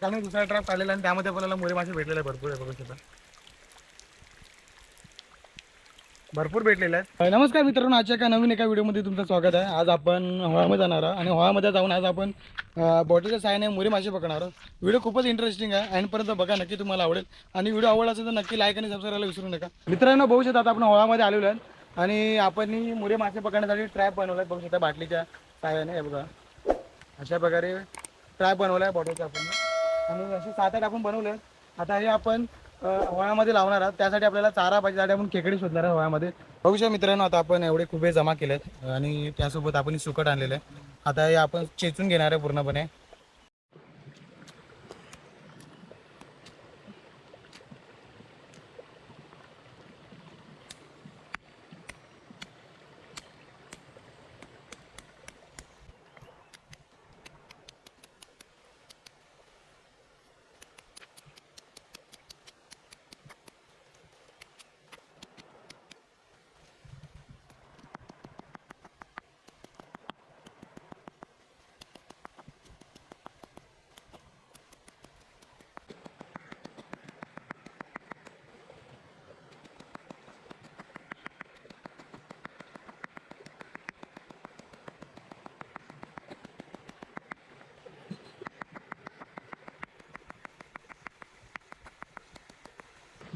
त्यामुळे दुसरा ड्राफ्ट आलेला आणि त्यामध्ये आपल्याला मोरे मासे भेटलेले भरपूर आहे बघू शकता. भरपूर भेटलेले आहेत. नमस्कार मित्रांनो आजच्या एका नवीन एका व्हिडिओमध्ये तुमचं स्वागत आहे. आज आपण हवामध्ये जाणार आहोत आणि हवामध्ये जाऊन आज आपण बॉटलच्या साहाय्याने मुरे मासे पकडणार आहोत. व्हिडिओ खूपच इंटरेस्टिंग आहे अँडपर्यंत बघा नक्की तुम्हाला आवडेल. आणि व्हिडिओ आवडला असेल तर नक्की लाईक आणि सबस्क्राईबला विसरू नका. मित्रांनो बघू शकता आता आपण हवामध्ये आलेलो आहे आणि आपण मुरे मासे पकडण्यासाठी ट्रॅप बनवला आहे बघू शकता बाटलीच्या साहाय्याने हे बघा. अशा प्रकारे ट्रॅप बनवला आहे बॉटलचा आपण. आणि असे सात आठ आपण बनवले. आहेत. आता हे आपण हवाळ्यामध्ये लावणार आहोत. त्यासाठी आपल्याला चारा पाहिजे त्यासाठी आपण खेकडी शोधणार आहे हवाळ्यामध्ये बघू शकता मित्रांनो आता आपण एवढे खुबे जमा केले आहेत आणि त्यासोबत आपण सुकट आणलेलं आहे. आता हे आपण चेचून घेणार आहे पूर्णपणे.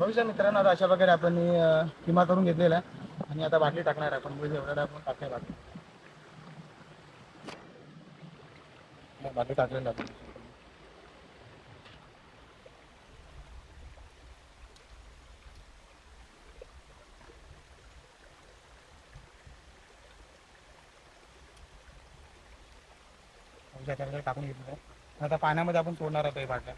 बघूया मित्रांनो आता अशा प्रकारे आपण किमा करून घेतलेला आहे. आणि आता बाटली टाकणार आहे आपण. बघूया एवढ्या आपण टाकणार बाटली. बाटली टाकलेली आपण टाकून घेतलं आता पाण्यामध्ये आपण सोडणार आहोत हे बाटल्या.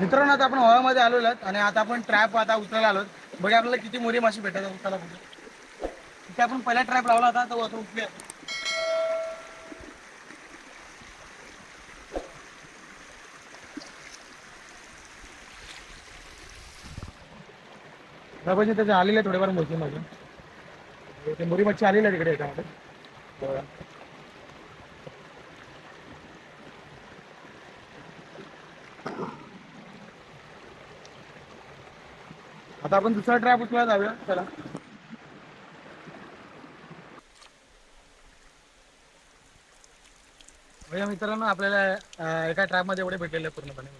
मित्रांनो आता आपण हवामध्ये आलेलो आहोत आणि आता आपण ट्रॅप आता उचलायला आलो बघा आपल्याला किती मोरी मासे भेटतात उचलायला कुठे तिथे आपण पहिला ट्रॅप लावला होता तो आता उठले बाबाजी त्याचे आलेले थोडेफार मोठी माझे ते मोरी मच्छी आलेली आहे तिकडे याच्यामध्ये. आता आपण दुसरा ट्रॅप उचला जाऊया चला. भैया मित्रांनो आपल्याला एका ट्रॅपमध्ये एवढे भेटलेले पूर्णपणे.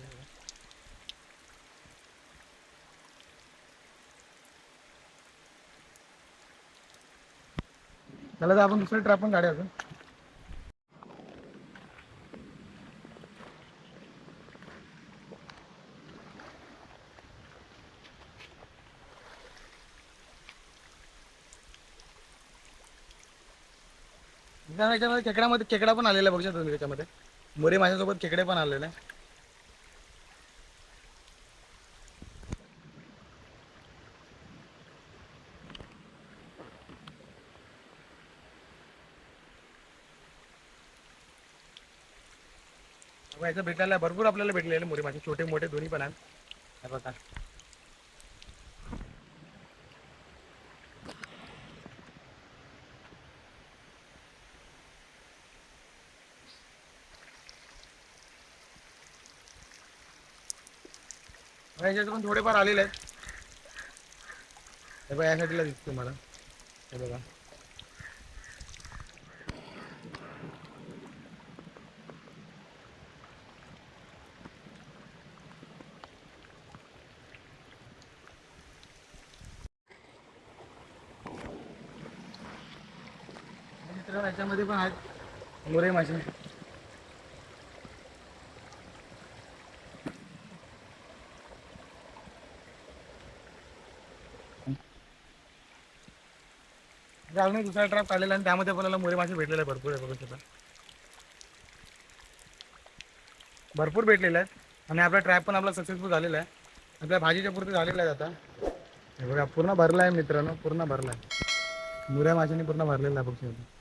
चला आपण दुसरं ट्रॅप पण गाडी असू अजून याच्यामध्ये खेकड्यामध्ये खेकडा पण आलेला आहे बघू शकता तुम्ही त्याच्यामध्ये. मोरे माझ्यासोबत खेकडे पण आलेले याचं भेटायला भरपूर आपल्याला भेटलेले मोरे माझे छोटे मोठे दोन्ही पण आहेत. बघा. बघा, याच्यात पण थोडेफार आलेले आहेत. हे बघा या साईडला दिसतो मला. हे बघा. मित्र याच्यामध्ये पण आहेत. मोरे मासे अजून दुसरा ट्रॅप आलेला आणि त्यामध्ये आपल्याला मोरे मासे भेटलेले आहे भरपूर आहे बघू शकता. भरपूर भेटलेले आहेत. आणि आपला ट्रॅप पण आपला सक्सेसफुल झालेला आहे. आपल्या भाजीच्या पुरते झालेला आहे आता. हे बघा पूर्ण भरला आहे मित्रांनो पूर्ण भरला आहे. मुऱ्या माशाने पूर्ण भरलेला आहे बघू शकता